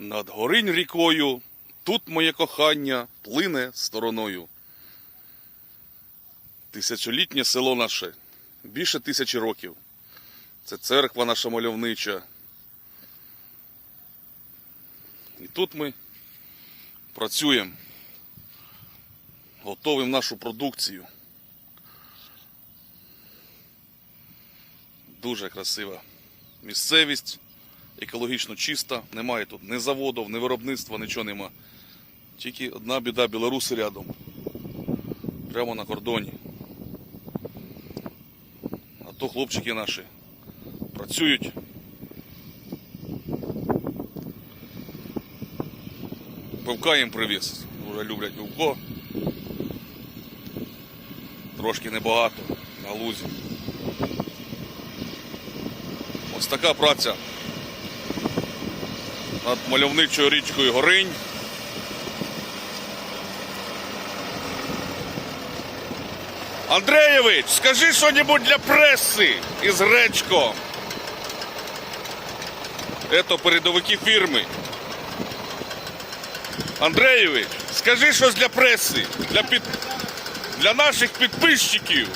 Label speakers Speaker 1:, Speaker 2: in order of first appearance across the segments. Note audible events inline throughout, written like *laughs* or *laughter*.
Speaker 1: Над горинь рікою, тут моє кохання плине стороною. Тисячолітнє село наше, більше тисячі років. Це церква наша мальовнича. І тут ми працюємо, готуємо нашу продукцію. Дуже красива місцевість, екологічно чиста, немає тут ні заводів, ні виробництва, нічого нема. Тільки одна біда білоруси рядом. Прямо на кордоні. А то хлопчики наші працюють. Пивка їм привіз. Дуже люблять пивко. Трошки небагато на лузі. Ось така праця над мальовничою річкою Горинь. Андреєвич, скажи що-небудь для преси із Гречко. Это передовики фірми. Андреєвич, скажи щось для преси, для, під... для наших підписчиків.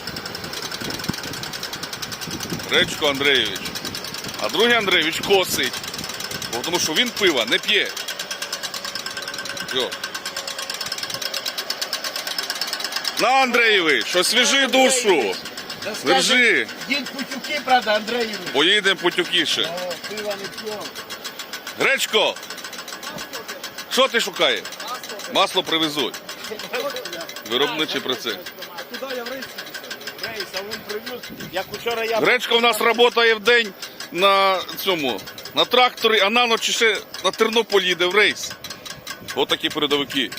Speaker 1: Гречко Андреєвич. А другий Андреєвич косить. Бо Тому що він пива не п'є. На, Андреєвич, освіжи душу.
Speaker 2: Да
Speaker 1: Держи.
Speaker 2: День Путюки, правда, Андреевич.
Speaker 1: Поїдемо.
Speaker 2: О, не пьем.
Speaker 1: Гречко! Що ти шукаєш? Масло привезуть. *laughs* Виробничий процес.
Speaker 2: Куда я в рейс? Рейс, а він привез. Як вчора я...
Speaker 1: Гречка у нас працює в день на цьому, на тракторі, а на ночі ще на Тернопіль їде в рейс. Отакі передовики.